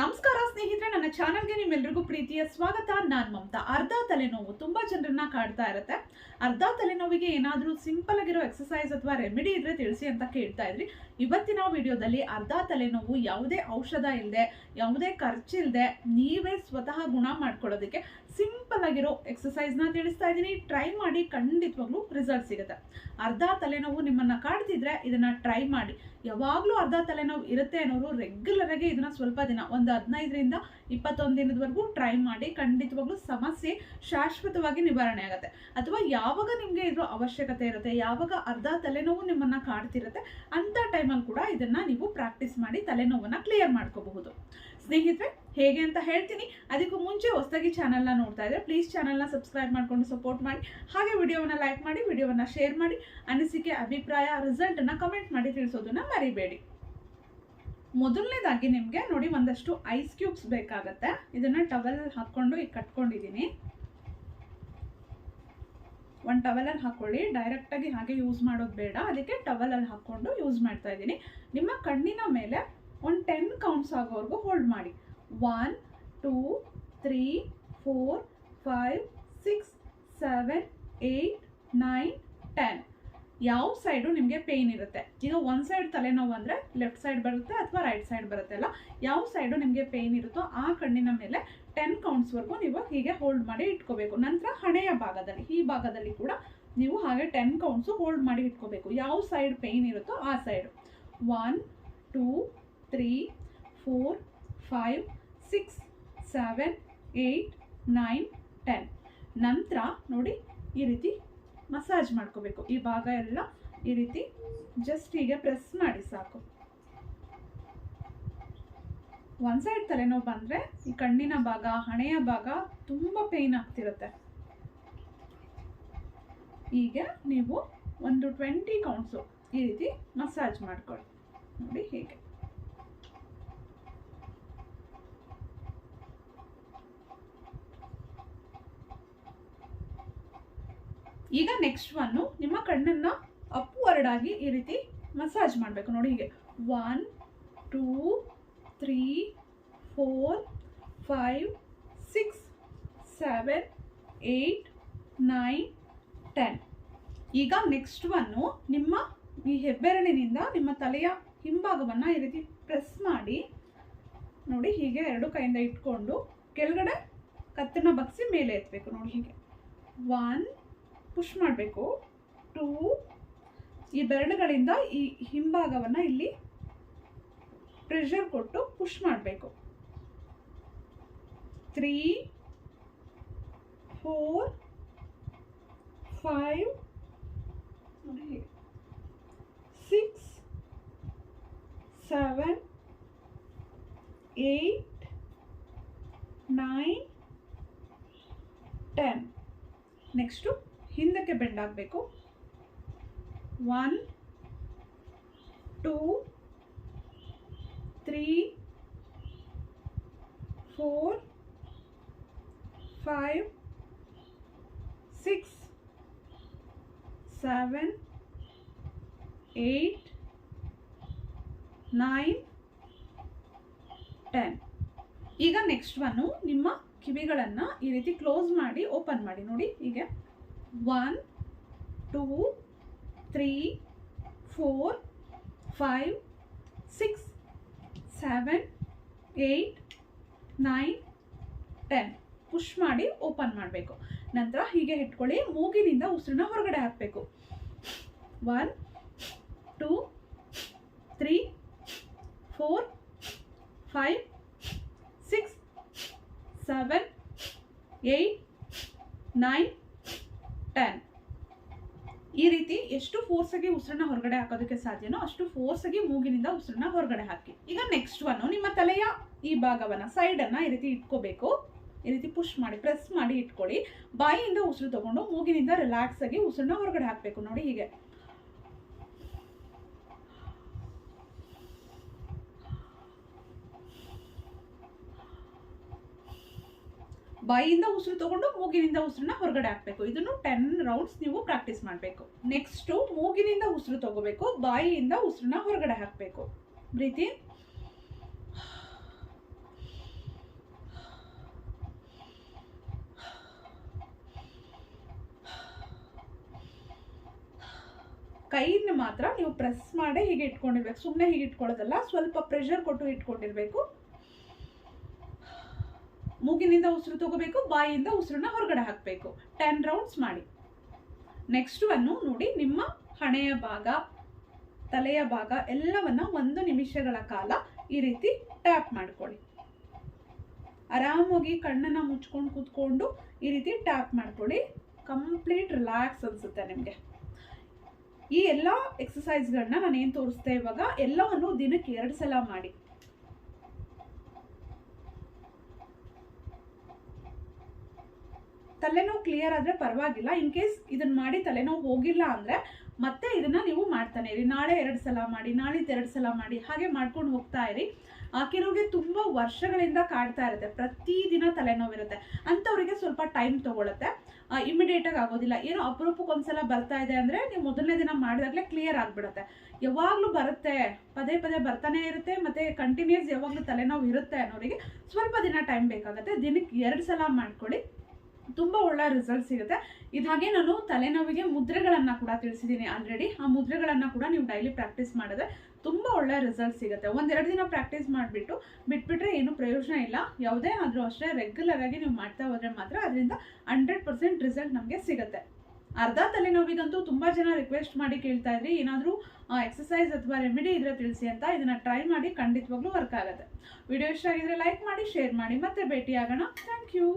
ನಮಸ್ಕಾರ ಸ್ನೇಹಿತರೆ, ನನ್ನ ಚಾನಲ್ಗೆ ನಿಮ್ಮೆಲ್ಲರಿಗೂ ಪ್ರೀತಿಯ ಸ್ವಾಗತ. ನಾನು ಮಮತಾ. ಅರ್ಧ ತಲೆನೋವು ತುಂಬಾ ಜನರನ್ನ ಕಾಡ್ತಾ ಇರುತ್ತೆ. ಅರ್ಧ ತಲೆನೋವಿಗೆ ಏನಾದರೂ ಸಿಂಪಲ್ ಆಗಿರೋ ಎಕ್ಸಸೈಸ್ ಅಥವಾ ರೆಮಿಡಿ ಇದ್ರೆ ತಿಳಿಸಿ ಅಂತ ಕೇಳ್ತಾ ಇದ್ರಿ. ಇವತ್ತಿನ ವಿಡಿಯೋದಲ್ಲಿ ಅರ್ಧ ತಲೆನೋವು, ಯಾವುದೇ ಔಷಧ ಇಲ್ಲದೆ ಯಾವುದೇ ಖರ್ಚಿಲ್ಲದೆ ನೀವೇ ಸ್ವತಃ ಗುಣ ಮಾಡ್ಕೊಳ್ಳೋದಕ್ಕೆ ಸಿಂಪಲ್ ಆಗಿರೋ ಎಕ್ಸಸೈಸ್ನ ತಿಳಿಸ್ತಾ ಇದ್ದೀನಿ. ಟ್ರೈ ಮಾಡಿ ಖಂಡಿತವಾಗ್ಲೂ ರಿಸಲ್ಟ್ ಸಿಗುತ್ತೆ. ಅರ್ಧ ತಲೆನೋವು ನಿಮ್ಮನ್ನ ಕಾಡ್ತಿದ್ರೆ ಇದನ್ನ ಟ್ರೈ ಮಾಡಿ. ಯಾವಾಗಲೂ ಅರ್ಧ ತಲೆನೋವು ಇರುತ್ತೆ ಅನ್ನೋರು ರೆಗ್ಯುಲರ್ ಆಗಿ ಇದನ್ನ ಸ್ವಲ್ಪ ದಿನ, ಒಂದು ಹದಿನೈದರಿಂದ ಇಪ್ಪತ್ತೊಂದು ದಿನದವರೆಗೂ ಟ್ರೈ ಮಾಡಿ ಖಂಡಿತವಾಗ್ಲೂ ಸಮಸ್ಯೆ ಶಾಶ್ವತವಾಗಿ ನಿವಾರಣೆ ಆಗುತ್ತೆ. ಅಥವಾ ಯಾವಾಗ ನಿಮಗೆ ಇದ್ರ ಅವಶ್ಯಕತೆ ಇರುತ್ತೆ, ಯಾವಾಗ ಅರ್ಧ ತಲೆನೋವು ನಿಮ್ಮನ್ನ ಕಾಡ್ತಿರುತ್ತೆ, ಅಂತ ಟೈಮಲ್ಲಿ ಕೂಡ ಇದನ್ನು ನೀವು ಪ್ರಾಕ್ಟೀಸ್ ಮಾಡಿ ತಲೆನೋವನ್ನು ಕ್ಲಿಯರ್ ಮಾಡ್ಕೋಬಹುದು. ಸ್ನೇಹಿತರೆ, ಹೇಗೆ ಅಂತ ಹೇಳ್ತೀನಿ. ಅದಕ್ಕೂ ಮುಂಚೆ ಹೊಸದಾಗಿ ಚಾನಲ್ನ ನೋಡ್ತಾ ಇದ್ದರೆ ಪ್ಲೀಸ್ ಚಾನಲ್ನ ಸಬ್ಸ್ಕ್ರೈಬ್ ಮಾಡ್ಕೊಂಡು ಸಪೋರ್ಟ್ ಮಾಡಿ. ಹಾಗೆ ವಿಡಿಯೋವನ್ನು ಲೈಕ್ ಮಾಡಿ, ವಿಡಿಯೋವನ್ನು ಶೇರ್ ಮಾಡಿ. ಅನಿಸಿಕೆ, ಅಭಿಪ್ರಾಯ ರಿಸಲ್ಟನ್ನು ಕಮೆಂಟ್ ಮಾಡಿ ತಿಳಿಸೋದನ್ನು ಮರಿಬೇಡಿ. ಮೊದಲನೇದಾಗಿ ನಿಮಗೆ ನೋಡಿ ಒಂದಷ್ಟು ಐಸ್ ಕ್ಯೂಬ್ಸ್ ಬೇಕಾಗತ್ತೆ. ಇದನ್ನು ಟವಲ್ ಹಾಕ್ಕೊಂಡು ಈಗ ಕಟ್ಕೊಂಡಿದ್ದೀನಿ. ಒಂದು ಟವಲಲ್ಲಿ ಹಾಕ್ಕೊಳ್ಳಿ ಡೈರೆಕ್ಟಾಗಿ ಹಾಗೆ ಯೂಸ್ ಮಾಡೋದು ಬೇಡ. ಅದಕ್ಕೆ ಟವಲಲ್ಲಿ ಹಾಕ್ಕೊಂಡು ಯೂಸ್ ಮಾಡ್ತಾ ಇದ್ದೀನಿ. ನಿಮ್ಮ ಕಣ್ಣಿನ ಮೇಲೆ ಒಂದು ಟೆನ್ ಕೌಂಟ್ಸ್ ಆಗೋವರೆಗೂ ಹೋಲ್ಡ್ ಮಾಡಿ. One two three four five six seven eight nine ten ಯಾವ ಸೈಡು ನಿಮಗೆ ಪೇಯ್ನ್ ಇರುತ್ತೆ ಈಗ ಒಂದು ಸೈಡ್ ತಲೆನೋವು ಅಂದರೆ ಲೆಫ್ಟ್ ಸೈಡ್ ಬರುತ್ತೆ ಅಥವಾ ರೈಟ್ ಸೈಡ್ ಬರುತ್ತೆ ಅಲ್ಲ? ಯಾವ ಸೈಡು ನಿಮಗೆ ಪೇಯ್ನ್ ಇರುತ್ತೋ ಆ ಕಣ್ಣಿನ ಮೇಲೆ ಟೆನ್ ಕೌಂಟ್ಸ್ವರೆಗೂ ನೀವು ಹೀಗೆ ಹೋಲ್ಡ್ ಮಾಡಿ ಇಟ್ಕೋಬೇಕು. ನಂತರ ಹಣೆಯ ಭಾಗದಲ್ಲಿ, ಈ ಭಾಗದಲ್ಲಿ ಕೂಡ ನೀವು ಹಾಗೆ ಟೆನ್ ಕೌಂಟ್ಸು ಹೋಲ್ಡ್ ಮಾಡಿ ಇಟ್ಕೋಬೇಕು. ಯಾವ ಸೈಡ್ ಪೇಯ್ನ್ ಇರುತ್ತೋ ಆ side one two three four five six seven eight nine ten ನಂತರ ನೋಡಿ ಈ ರೀತಿ ಮಸಾಜ್ ಮಾಡ್ಕೋಬೇಕು. ಈ ಭಾಗ ಎಲ್ಲ ಈ ರೀತಿ ಜಸ್ಟ್ ಹೀಗೆ ಪ್ರೆಸ್ ಮಾಡಿ ಸಾಕು. ಒನ್ ಸೈಡ್ ತಲೆನೋವು ಬಂದ್ರೆ ಈ ಕಣ್ಣಿನ ಭಾಗ, ಹಣೆಯ ಭಾಗ ತುಂಬಾ ಪೇಯ್ನ್ ಆಗ್ತಿರುತ್ತೆ. ಈಗ ನೀವು ಒಂದು ಟ್ವೆಂಟಿ ಕೌಂಟ್ಸು ಈ ರೀತಿ ಮಸಾಜ್ ಮಾಡ್ಕೊಳ್ಳಿ. ನೋಡಿ ಹೀಗೆ. ಈಗ ನೆಕ್ಸ್ಟ್ ಒನ್ನು ನಿಮ್ಮ ಕಣ್ಣನ್ನ ಅಪ್ವರ್ಡ್ ಆಗಿ ಈ ರೀತಿ ಮಸಾಜ್ ಮಾಡಬೇಕು. ನೋಡಿ ಹೀಗೆ. One two three four five six seven eight nine ten ಈಗ ನೆಕ್ಸ್ಟ್ ಒನ್ನು ನಿಮ್ಮ ಈ ಹೆಬ್ಬೆರಳಿನಿಂದ ನಿಮ್ಮ ತಲೆಯ ಹಿಂಭಾಗವನ್ನು ಈ ರೀತಿ ಪ್ರೆಸ್ ಮಾಡಿ, ನೋಡಿ ಹೀಗೆ ಎರಡು ಕೈಯಿಂದ ಇಟ್ಕೊಂಡು ಕೆಳಗಡೆ ಕತ್ತನ್ನ ಬಗ್ಸಿ ಮೇಲೆ ಎತ್ತಬೇಕು ನೋಡಿ ಹೀಗೆ. ಒನ್ ಪುಷ್ ಮಾಡಬೇಕು. ಟೂ ಈ ಬೆರಳುಗಳಿಂದ ಈ ಹಿಂಭಾಗವನ್ನು ಇಲ್ಲಿ ಪ್ರೆಷರ್ ಕೊಟ್ಟು ಪುಷ್ ಮಾಡಬೇಕು. Three four five six seven eight nine ten next ಹಿಂದಕ್ಕೆ ಬೆಂಡ್ ಆಗಬೇಕು. One two three four five six seven eight nine ten ಈಗ ನೆಕ್ಸ್ಟ್ ಒನ್ನು ನಿಮ್ಮ ಕಿವಿಗಳನ್ನು ಈ ರೀತಿ ಕ್ಲೋಸ್ ಮಾಡಿ ಓಪನ್ ಮಾಡಿ. ನೋಡಿ, ಹೀಗೆ. One two three four five six seven eight nine ten push ಮಾಡಿ ಓಪನ್ ಮಾಡಬೇಕು. ನಂತರ ಹೀಗೆ ಇಟ್ಕೊಳ್ಳಿ. ಮೂಗಿನಿಂದ ಉಸಿರನ್ನ ಹೊರಗಡೆ ಹಾಕಬೇಕು. One two three four five six seven eight nine ten ಈ ರೀತಿ ಎಷ್ಟು ಫೋರ್ಸಾಗಿ ಉಸಿರನ್ನ ಹೊರಗಡೆ ಹಾಕೋದಕ್ಕೆ ಸಾಧ್ಯನೋ ಅಷ್ಟು ಫೋರ್ಸಾಗಿ ಮೂಗಿನಿಂದ ಉಸಿರನ್ನ ಹೊರಗಡೆ ಹಾಕಿ. ಈಗ ನೆಕ್ಸ್ಟ್ ಒನ್ ನಿಮ್ಮ ತಲೆಯ ಈ ಭಾಗವನ್ನ ಸೈಡನ್ನು ಈ ರೀತಿ ಇಟ್ಕೋಬೇಕು. ಈ ರೀತಿ ಪುಷ್ ಮಾಡಿ ಪ್ರೆಸ್ ಮಾಡಿ ಇಟ್ಕೊಳ್ಳಿ. ಬಾಯಿಯಿಂದ ಉಸಿರು ತಗೊಂಡು ಮೂಗಿನಿಂದ ರಿಲ್ಯಾಕ್ಸ್ ಆಗಿ ಉಸಿರನ್ನ ಹೊರಗಡೆ ಹಾಕಬೇಕು. ನೋಡಿ ಹೀಗೆ. ಬಾಯಿಂದ ಉಸಿರು ತಗೊಂಡು ಮೂಗಿನಿಂದ ಉಸಿರನ್ನ ಹೊರಗಡೆ ಹಾಕ್ಬೇಕು. ಇದನ್ನು ಟೆನ್ ರೌಂಡ್ಸ್ ನೀವು ಪ್ರಾಕ್ಟೀಸ್ ಮಾಡಬೇಕು. ನೆಕ್ಸ್ಟ್ ಮೂಗಿನಿಂದ ಉಸಿರು ತಗೋಬೇಕು ಬಾಯಿಯಿಂದ ಉಸಿರನ್ನ ಹೊರಗಡೆ ಹಾಕ್ಬೇಕು. ಪ್ರೀತಿ? ಕೈನ ಮಾತ್ರ ನೀವು ಪ್ರೆಸ್ ಮಾಡೇ ಹೀಗೆ ಇಟ್ಕೊಂಡಿರ್ಬೇಕು. ಸುಮ್ಮನೆ ಹೀಗೆ ಇಟ್ಕೊಳ್ಳೋದಲ್ಲ, ಸ್ವಲ್ಪ ಪ್ರೆಷರ್ ಕೊಟ್ಟು ಇಟ್ಕೊಂಡಿರಬೇಕು. ಮೂಗಿನಿಂದ ಉಸಿರು ತಗೋಬೇಕು ಬಾಯಿಯಿಂದ ಉಸಿರನ್ನ ಹೊರಗಡೆ ಹಾಕಬೇಕು. ಟೆನ್ ರೌಂಡ್ಸ್ ಮಾಡಿ. ನೆಕ್ಸ್ಟ್ ಅನ್ನು ನೋಡಿ, ನಿಮ್ಮ ಹಣೆಯ ಭಾಗ, ತಲೆಯ ಭಾಗ ಎಲ್ಲವನ್ನ ಒಂದು ನಿಮಿಷಗಳ ಕಾಲ ಈ ರೀತಿ ಟ್ಯಾಪ್ ಮಾಡ್ಕೊಳ್ಳಿ. ಆರಾಮಾಗಿ ಕಣ್ಣನ್ನ ಮುಚ್ಕೊಂಡು ಕೂತ್ಕೊಂಡು ಈ ರೀತಿ ಟ್ಯಾಪ್ ಮಾಡ್ಕೊಳ್ಳಿ. ಕಂಪ್ಲೀಟ್ ರಿಲ್ಯಾಕ್ಸ್ ಅನ್ಸುತ್ತೆ ನಿಮಗೆ. ಈ ಎಲ್ಲ ಎಕ್ಸಸೈಸ್ಗಳನ್ನ ನಾನು ಏನು ತೋರಿಸ್ತೆ ಇವಾಗ, ಎಲ್ಲವನ್ನು ದಿನಕ್ಕೆ ಎರಡು ಸಲ ಮಾಡಿ. ತಲೆನೋವು ಕ್ಲಿಯರ್ ಆದರೆ ಪರವಾಗಿಲ್ಲ. ಇನ್ ಕೇಸ್ ಇದನ್ನು ಮಾಡಿ ತಲೆನೋವು ಹೋಗಿಲ್ಲ ಅಂದರೆ ಮತ್ತೆ ಇದನ್ನು ನೀವು ಮಾಡ್ತಾನೆ ಇರಿ. ನಾಳೆ ಎರಡು ಸಲ ಮಾಡಿ ನಾಳಿದ್ದು ಎರಡು ಸಲ ಮಾಡಿ ಹಾಗೆ ಮಾಡ್ಕೊಂಡು ಹೋಗ್ತಾ ಇರಿ. ಆ, ಕೆಲವ್ರಿಗೆ ತುಂಬ ವರ್ಷಗಳಿಂದ ಕಾಡ್ತಾ ಇರುತ್ತೆ. ಪ್ರತಿದಿನ ತಲೆನೋವಿರುತ್ತೆ ಅಂಥವ್ರಿಗೆ ಸ್ವಲ್ಪ ಟೈಮ್ ತೊಗೊಳುತ್ತೆ. ಇಮಿಡಿಯೇಟಾಗಿ ಆಗೋದಿಲ್ಲ. ಏನೋ ಅಪರೂಪಕ್ಕೆ ಒಂದ್ಸಲ ಬರ್ತಾ ಇದೆ ಅಂದರೆ ನೀವು ಮೊದಲನೇ ದಿನ ಮಾಡಿದಾಗಲೇ ಕ್ಲಿಯರ್ ಆಗಿಬಿಡುತ್ತೆ. ಯಾವಾಗಲೂ ಬರುತ್ತೆ. ಪದೇ ಪದೇ ಬರ್ತಾನೆ ಇರುತ್ತೆ. ಮತ್ತು ಕಂಟಿನ್ಯೂಸ್ ಯಾವಾಗಲೂ ತಲೆನೋವು ಇರುತ್ತೆ ಅನ್ನೋರಿಗೆ ಸ್ವಲ್ಪ ದಿನ ಟೈಮ್ ಬೇಕಾಗುತ್ತೆ. ದಿನಕ್ಕೆ ಎರಡು ಸಲ ಮಾಡ್ಕೊಳ್ಳಿ. ತುಂಬ ಒಳ್ಳೆ ರಿಸಲ್ಟ್ ಸಿಗುತ್ತೆ. ಇದಾಗೆ ನಾನು ತಲೆನೋವಿಗೆ ಮುದ್ರೆಗಳನ್ನು ಕೂಡ ತಿಳಿಸಿದ್ದೀನಿ ಆಲ್ರೆಡಿ ಆ ಮುದ್ರೆಗಳನ್ನು ಕೂಡ ನೀವು ಡೈಲಿ ಪ್ರಾಕ್ಟೀಸ್ ಮಾಡಿದ್ರೆ ತುಂಬ ಒಳ್ಳೆ ರಿಸಲ್ಟ್ ಸಿಗುತ್ತೆ. ಒಂದೆರಡು ದಿನ ಪ್ರಾಕ್ಟೀಸ್ ಮಾಡಿಬಿಟ್ಟು ಬಿಟ್ಬಿಟ್ರೆ ಏನು ಪ್ರಯೋಜನ ಇಲ್ಲ. ಯಾವುದೇ ಆದರೂ ಅಷ್ಟೇ ರೆಗ್ಯುಲರ್ ಆಗಿ ನೀವು ಮಾಡ್ತಾ ಹೋದ್ರೆ ಮಾತ್ರ ಅದರಿಂದ ಹಂಡ್ರೆಡ್ ಪರ್ಸೆಂಟ್ ರಿಸಲ್ಟ್ ನಮಗೆ ಸಿಗುತ್ತೆ. ಅರ್ಧ ತಲೆನೋವಿಗಂತೂ ತುಂಬ ಜನ ರಿಕ್ವೆಸ್ಟ್ ಮಾಡಿ ಕೇಳ್ತಾ ಇದ್ರಿ. ಏನಾದರೂ ಎಕ್ಸಸೈಸ್ ಅಥವಾ ರೆಮಿಡಿ ಇದ್ರೆ ತಿಳಿಸಿ ಅಂತ ಇದನ್ನು ಟ್ರೈ ಮಾಡಿ ಖಂಡಿತವಾಗ್ಲೂ ವರ್ಕ್ ಆಗುತ್ತೆ. ವಿಡಿಯೋ ಇಷ್ಟ ಆಗಿದ್ರೆ ಲೈಕ್ ಮಾಡಿ ಶೇರ್ ಮಾಡಿ. ಮತ್ತೆ ಭೇಟಿ ಆಗೋಣ ಥ್ಯಾಂಕ್ ಯು